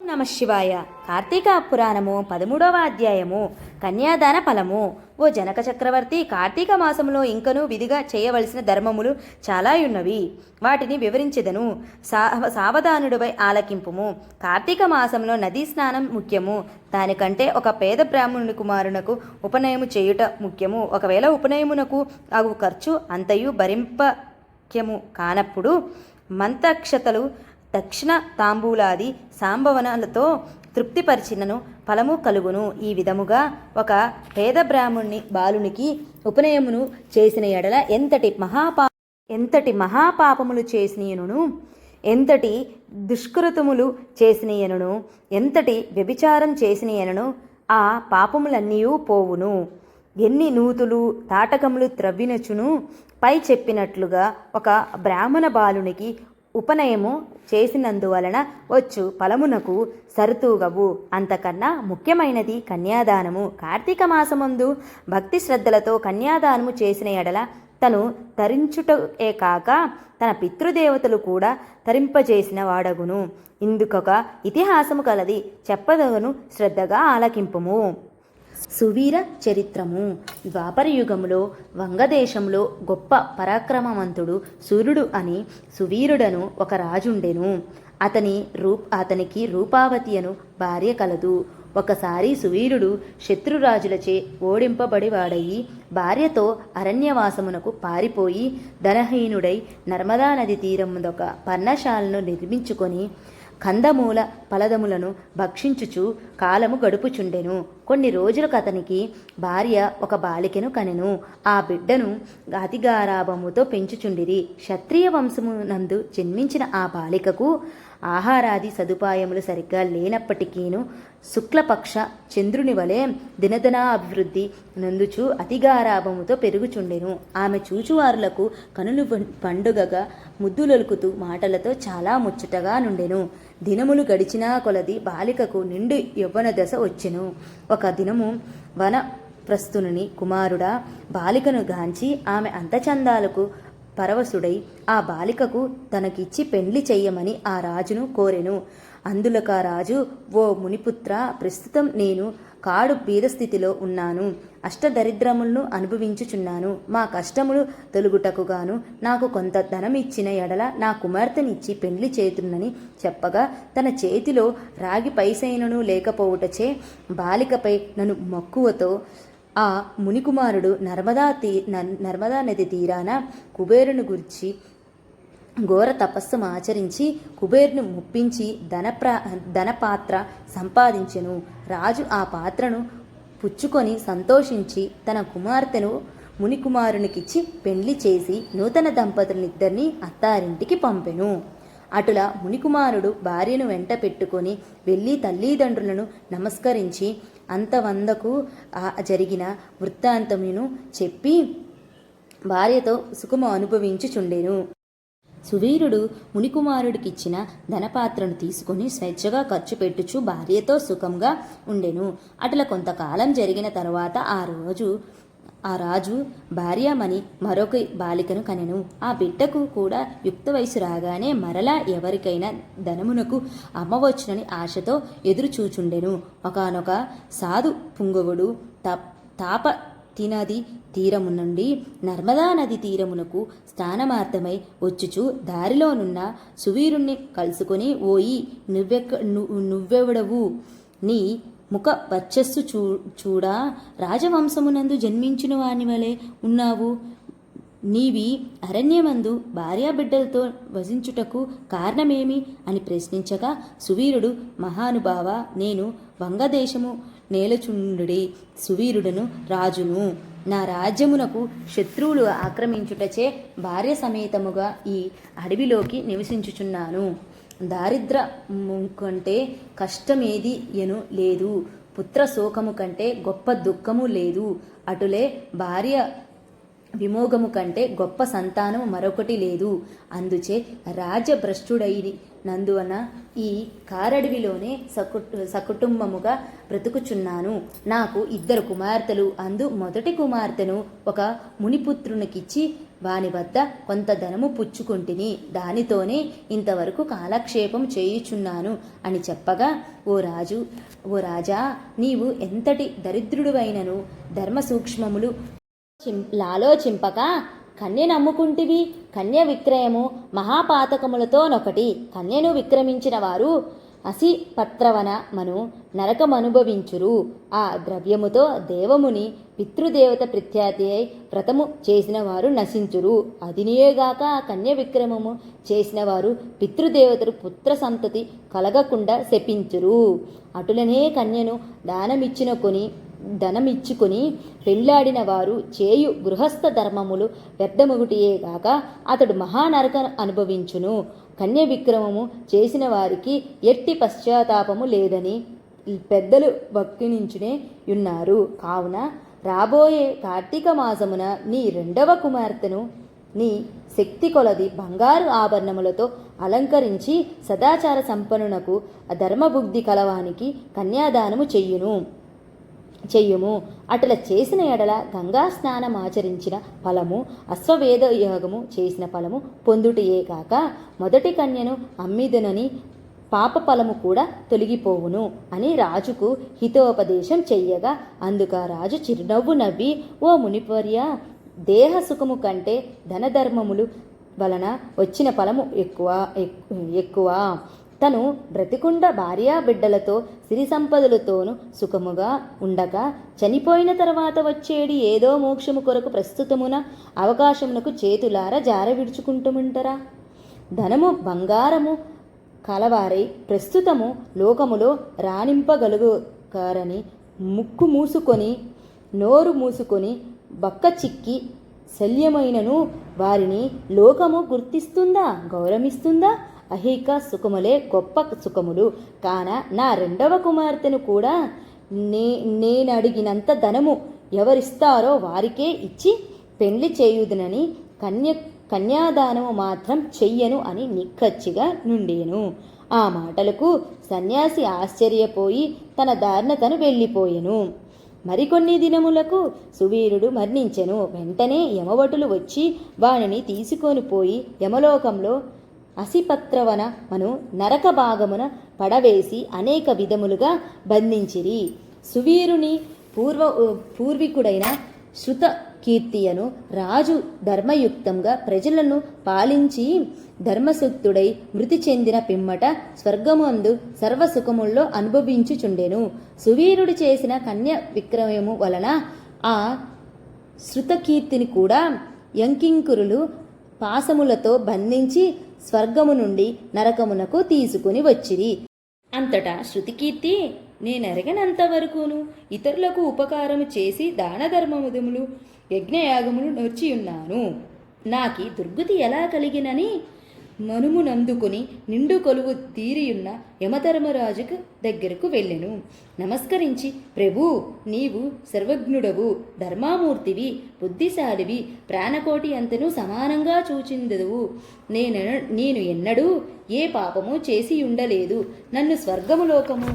నమ శివాయ. కార్తీక పురాణము పదమూడవ అధ్యాయము కన్యాదాన ఫలము. ఓ జనక చక్రవర్తి కార్తీక మాసంలో ఇంకను విధిగా చేయవలసిన ధర్మములు చాలా ఉన్నవి. వాటిని వివరించెదను. సా సావధానుడిపై ఆలకింపుము. కార్తీక మాసంలో నదీ స్నానం ముఖ్యము. దానికంటే ఒక పేద బ్రాహ్మణుని కుమారునకు ఉపనయము చేయుట ముఖ్యము. ఒకవేళ ఉపనయమునకు అగు ఖర్చు అంతయు భరింపక్యము కానప్పుడు మంతక్షతలు దక్షిణ తాంబూలాది సాంబవనాలతో తృప్తిపరిచినను ఫలము కలుగును. ఈ విధముగా ఒక పేద బ్రాహ్మణ్ణి బాలునికి ఉపనయమును చేసిన ఎడల ఎంతటి మహాపా ఎంతటి మహాపాపములు చేసినను ఎంతటి దుష్కృతములు చేసినయనను ఎంతటి వ్యభిచారం చేసినయనను ఆ పాపములన్నీ పోవును. ఎన్ని నూతులు తాటకములు త్రవ్వినచును పై చెప్పినట్లుగా ఒక బ్రాహ్మణ బాలునికి ఉపనయము చేసినందువలన వచ్చు ఫలమునకు సరుతూగవు. అంతకన్నా ముఖ్యమైనది కన్యాదానము. కార్తీక మాసమందు భక్తి శ్రద్ధలతో కన్యాదానము చేసిన ఎడల తను తరించుటే కాక తన పితృదేవతలు కూడా తరింపజేసిన వాడగును. ఇందుకొక ఇతిహాసము కలది చెప్పదగను శ్రద్ధగా ఆలకింపుము. సువీర చరిత్రము. ద్వాపరయుగములో వంగదేశంలో గొప్ప పరాక్రమవంతుడు సూర్యుడు అని సువీరుడను ఒక రాజుండెను. అతని రూప్ అతనికి రూపావతి అను భార్య కలదు. ఒకసారి సువీరుడు శత్రురాజులచే ఓడింపబడివాడయి భార్యతో అరణ్యవాసమునకు పారిపోయి ధనహీనుడై నర్మదా నది తీరముదొక పర్ణశాలను నిర్మించుకొని కందమూల ఫలదములను భక్షించుచు కాలము గడుపుచుండెను. కొన్ని రోజులకు అతనికి భార్య ఒక బాలికను కనెను. ఆ బిడ్డను అతిగారాభముతో పెంచుచుండిరి. క్షత్రియ వంశము నందు జన్మించిన ఆ బాలికకు ఆహారాది సదుపాయములు సరిగ్గా లేనప్పటికీను శుక్లపక్ష చంద్రుని వలె దినదనాభివృద్ధి నందుచు అతిగారాభముతో పెరుగుచుండెను. ఆమె చూచువారులకు కనులు పండుగగా ముద్దులొలుకుతూ మాటలతో చాలా ముచ్చటగా నుండెను. దినములు గడిచినా కొలది బాలికకు నిండు యవ్వన దశ వచ్చెను. ఒక దినము వన ప్రస్తుని కుమారుడా బాలికను గాంచి ఆమె అంతచందాలకు పరవశుడై ఆ బాలికకు తనకిచ్చి పెండ్లి చెయ్యమని ఆ రాజును కోరెను. అందులక రాజు ఓ మునిపుత్ర ప్రస్తుతం నేను కాడు బీదస్థితిలో ఉన్నాను. అష్టదరిద్రములను అనుభవించుచున్నాను. మా కష్టములు తొలుగుటకుగాను నాకు కొంత ధనం ఇచ్చిన ఎడల నా కుమార్తెనిచ్చి పెండ్లి చేతున్నని చెప్పగా తన చేతిలో రాగి పైసైనను లేకపోవుటచే బాలికపై నన్ను మక్కువతో ఆ మునికుమారుడు నర్మదా తీ నర్మదా నది తీరాన కుబేరుని గురించి ఘోర తపస్సు ఆచరించి కుబేర్ను ముప్పించి ధనప్ర ధనపాత్ర సంపాదించెను. రాజు ఆ పాత్రను పుచ్చుకొని సంతోషించి తన కుమార్తెను మునికుమారునికిచ్చి పెండ్లి చేసి నూతన దంపతులనిద్దరినీ అత్తారింటికి పంపెను. అటుల మునికుమారుడు భార్యను వెంట పెట్టుకొని వెళ్ళి తల్లిదండ్రులను నమస్కరించి అంతవందకు జరిగిన వృత్తాంతమును చెప్పి భార్యతో సుఖము అనుభవించుచుండెను. సువీరుడు మునికుమారుడికిచ్చిన ధనపాత్రను తీసుకుని స్వేచ్ఛగా ఖర్చు పెట్టుచు భార్యతో సుఖంగా ఉండెను. అట్లా కొంతకాలం జరిగిన తరువాత ఆ రోజు ఆ రాజు భార్యామణి మరొక బాలికను కనెను. ఆ బిడ్డకు కూడా యుక్త వయసు రాగానే మరలా ఎవరికైనా ధనమునకు అమ్మవచ్చునని ఆశతో ఎదురుచూచుండెను. ఒకనొక సాధు పుంగవుడు తాప తినది తీరము నుండి నర్మదా నది తీరమునకు స్నానమార్థమై వచ్చుచు దారిలోనున్న సువీరుణ్ణి కలుసుకొని ఓయి నువ్వెక్క నువ్వెవడవు? నీ ముఖ వర్చస్సు చూ చూడా? రాజవంశమునందు జన్మించిన వాని వలె ఉన్నావు. నీవి అరణ్యమందు భార్యాబిడ్డలతో వసించుటకు కారణమేమి అని ప్రశ్నించగా సువీరుడు మహానుభావ నేను వంగదేశము నేలచుండుడి సువీరుడును రాజును. నా రాజ్యమునకు శత్రువులు ఆక్రమించుటచే భార్య సమేతముగా ఈ అడవిలోకి నివసించుచున్నాను. దారిద్ర కంటే కష్టమేది ఎను లేదు. పుత్ర శోకము కంటే గొప్ప దుఃఖము లేదు. అటులే భార్య విమోగము కంటే గొప్ప సంతానము మరొకటి లేదు. అందుచే రాజ్యభ్రష్టుడై నందువన ఈ కారడవిలోనే సకుటు సకుటుంబముగా బ్రతుకుచున్నాను. నాకు ఇద్దరు కుమార్తెలు. అందు మొదటి కుమార్తెను ఒక మునిపుత్రునికిచ్చి వాని వద్ద కొంత ధనము పుచ్చుకుంటుని. దానితోనే ఇంతవరకు కాలక్షేపం చేయుచున్నాను అని చెప్పగా ఓ రాజు ఓ రాజా నీవు ఎంతటి దరిద్రుడువైనను? ధర్మ సూక్ష్మములు లాలోచింపక కన్య నమ్ముకుంటివి? కన్య విక్రయము మహాపాతకములతోనొకటి. కన్యను విక్రమించిన వారు అసి పత్రవన మను నరకమనుభవించురు. ఆ ద్రవ్యముతో దేవముని పితృదేవత ప్రత్యాతి అయి వ్రతము చేసిన వారు నశించురు. అదినియేగాక ఆ కన్య విక్రమము చేసిన వారు పితృదేవతలు పుత్ర సంతతి కలగకుండా శపించురు. అటులనే కన్యను దానమిచ్చిన కొని ధనమిచ్చుకొని పెళ్ళాడిన వారు చేయు గృహస్థ ధర్మములు వ్యర్థమగుటియే గాక అతడు మహానరక అనుభవించును. కన్య విక్రమము చేసిన వారికి ఎట్టి పశ్చాత్తాపము లేదని పెద్దలు వక్కినించునే ఉన్నారు. కావున రాబోయే కార్తీక మాసమున నీ రెండవ కుమార్తెను నీ శక్తి కొలది బంగారు ఆభరణములతో అలంకరించి సదాచార సంపన్నునకు ధర్మబుద్ధి కలవానికి కన్యాదానము చెయ్యును చెయ్యుము అట్లా చేసిన ఎడల గంగా స్నానం ఆచరించిన ఫలము అశ్వవేద యోగము చేసిన ఫలము పొందుటయే కాక మొదటి కన్యను అమ్మిదునని పాప ఫలము కూడా తొలగిపోవును అని రాజుకు హితోపదేశం చెయ్యగా. అందుక రాజు చిరునవ్వు నవ్వి ఓ మునిపర్య దేహ సుఖము కంటే ధనధర్మములు వలన వచ్చిన ఫలము ఎక్కువ ఎక్- ఎక్కువ. తను బ్రతికుండ భార్యా బిడ్డలతో సిరి సంపదలతోనూ సుఖముగా ఉండక చనిపోయిన తర్వాత వచ్చేడి ఏదో మోక్షము కొరకు ప్రస్తుతమున అవకాశమునకు చేతులార జార విడుచుకుంటుముంటరా? ధనము బంగారము కలవారై ప్రస్తుతము లోకములో రాణింపగలుగుకారని ముక్కు మూసుకొని నోరు మూసుకొని బక్క చిక్కి శల్యమైనను వారిని లోకము గుర్తిస్తుందా? గౌరవిస్తుందా? అహిక సుఖములే గొప్ప సుఖములు. కాన నా రెండవ కుమార్తెను కూడా నే నేనడిగినంత ధనము ఎవరిస్తారో వారికే ఇచ్చి పెళ్ళి చేయుదునని కన్య కన్యాదానము మాత్రం చెయ్యను అని నిక్కచ్చిగా నుండేను. ఆ మాటలకు సన్యాసి ఆశ్చర్యపోయి తన దారిన తను వెళ్ళిపోయెను. మరికొన్ని దినములకు సువీరుడు మరణించెను. వెంటనే యమవటులు వచ్చి వానిని తీసుకొని పోయి యమలోకంలో అసిపత్రవన మను నరక భాగమున పడవేసి అనేక విధములుగా బంధించిరి. సువీరుని పూర్వ పూర్వీకుడైన శృత కీర్తియను రాజు ధర్మయుక్తంగా ప్రజలను పాలించి ధర్మసూక్తుడై మృతి చెందిన పిమ్మట స్వర్గమందు సర్వసుఖముల్లో అనుభవించుచుండెను. సువీరుడు చేసిన కన్య విక్రయము వలన ఆ శృతకీర్తిని కూడా యంకింకురులు పాసములతో బంధించి స్వర్గము నుండి నరకమునకు తీసుకుని వచ్చిరి. అంతటా శృతికీర్తి నేనెరగనంత వరకును ఇతరులకు ఉపకారము చేసి దాన ధర్మముదములు యజ్ఞయాగములు నొర్చియున్నాను. నాకి దుర్గతి ఎలా కలిగినని మనుమునందుకుని నిండు కొలువు తీరియున్న యమధర్మరాజుకు దగ్గరకు వెళ్ళెను. నమస్కరించి ప్రభు నీవు సర్వజ్ఞుడవు ధర్మామూర్తివి బుద్ధిశాలివి ప్రాణకోటి అంతను సమానంగా చూచిందవు. నేను నేను ఎన్నడూ ఏ పాపము చేసి ఉండలేదు నన్ను స్వర్గములోకము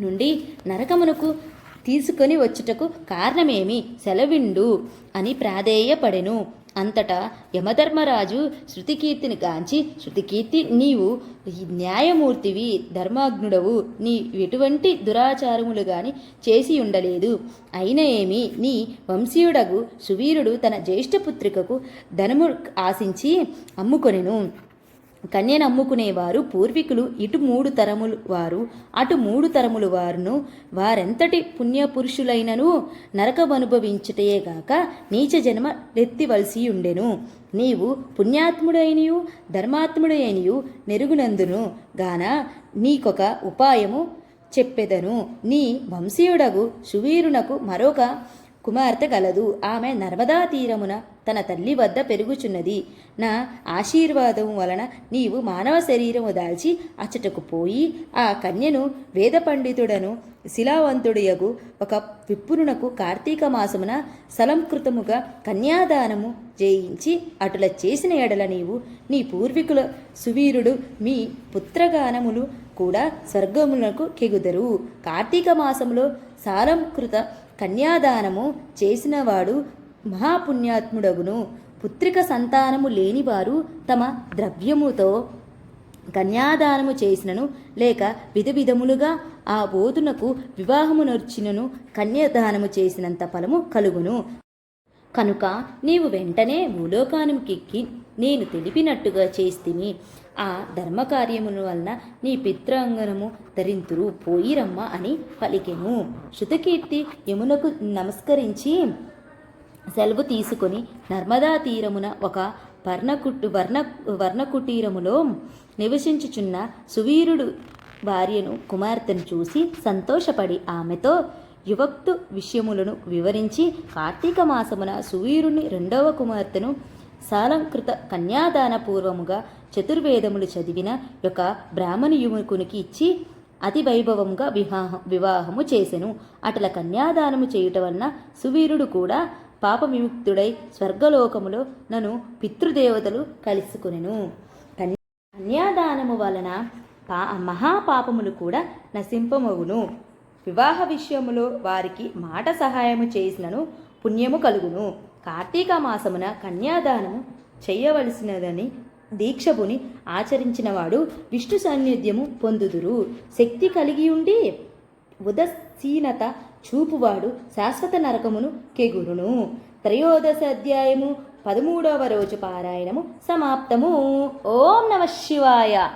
నుండి నరకమునకు తీసుకొని వచ్చుటకు కారణమేమి? సెలవిండు అని ప్రాధేయపడెను. అంతటా యమధర్మరాజు శృతికీర్తిని గాంచి శృతికీర్తి నీవు న్యాయమూర్తివి ధర్మాగ్నుడవు నీ ఎటువంటి దురాచారములు గాని చేసి ఉండలేదు. అయిన ఏమి నీ వంశీయుడగు సువీరుడు తన జ్యేష్ఠపుత్రికకు ధనము ఆశించి అమ్ముకొనెను. కన్యనమ్ముకునేవారు పూర్వీకులు ఇటు మూడు తరములు వారు అటు మూడు తరములు వారును. వారెంతటి పుణ్యపురుషులైనను నరకమనుభవించుటయేగాక నీచ జన్మ నెత్తివలసి ఉండెను. నీవు పుణ్యాత్ముడైనయు ధర్మాత్ముడైనయు నెరుగునందును గాన నీకొక ఉపాయము చెప్పెదను. నీ వంశీయుడగు సువీరునకు మరొక కుమార్తె గలదు. ఆమె నర్మదా తీరమున తన తల్లి వద్ద పెరుగుచున్నది. నా ఆశీర్వాదం వలన నీవు మానవ శరీరము దాల్చి అచ్చటకు పోయి ఆ కన్యను వేద పండితుడను శిలావంతుడియగు ఒక విప్పునునకు కార్తీక మాసమున సలంకృతముగా కన్యాదానము చేయించి అటుల చేసిన ఎడల నీవు నీ పూర్వీకుల సువీరుడు మీ పుత్రగానములు కూడా స్వర్గములకు కెగుదరు. కార్తీక మాసములో సాలంకృత కన్యాదానము చేసినవాడు మహాపుణ్యాత్ముడగును. పుత్రిక సంతానము లేనివారు తమ ద్రవ్యముతో కన్యాదానము చేసినను లేక విధ విధములుగా ఆ బోధునకు వివాహము నొర్చినను కన్యాదానము చేసినంత ఫలము కలుగును. కనుక నీవు వెంటనే భూలోకానికి నేను తెలిపినట్టుగా చేస్తిని. ఆ ధర్మకార్యముల వలన నీ పిత్రాంగనము ధరింతురు. పోయిరమ్మ అని పలికెను. శృతకీర్తి యమునకు నమస్కరించి సెలవు తీసుకొని నర్మదా తీరమున ఒక వర్ణకుట్టు వర్ణ వర్ణకుటీరములో నివసించుచున్న సువీరుడు భార్యను కుమార్తెను చూసి సంతోషపడి ఆమెతో యువక్తు విషయములను వివరించి కార్తీక మాసమున సువీరుని రెండవ కుమార్తెను సాలంకృత కన్యాదాన పూర్వముగా చతుర్వేదములు చదివిన ఒక బ్రాహ్మణ యువకునికి ఇచ్చి అతి వైభవంగా వివాహ వివాహము చేసెను. అటల కన్యాదానము చేయుట వలన సువీరుడు కూడా పాప విముక్తుడై స్వర్గలోకములో నన్ను పితృదేవతలు కలుసుకునెను. కన్యాదానము వలన పా మహాపాపములు కూడా నశింపమగును. వివాహ విషయములో వారికి మాట సహాయము చేసినను పుణ్యము కలుగును. కార్తీక మాసమున కన్యాదానము చేయవలసినదని దీక్షపుని ఆచరించినవాడు విష్ణు సాన్నిధ్యము పొందుదురు. శక్తి కలిగి ఉండి ఉదసీనత చూపువాడు శాశ్వత నరకమును కెగురును. త్రయోదశ అధ్యాయము పదమూడవ రోజు పారాయణము సమాప్తము. ఓం నమ శివాయ.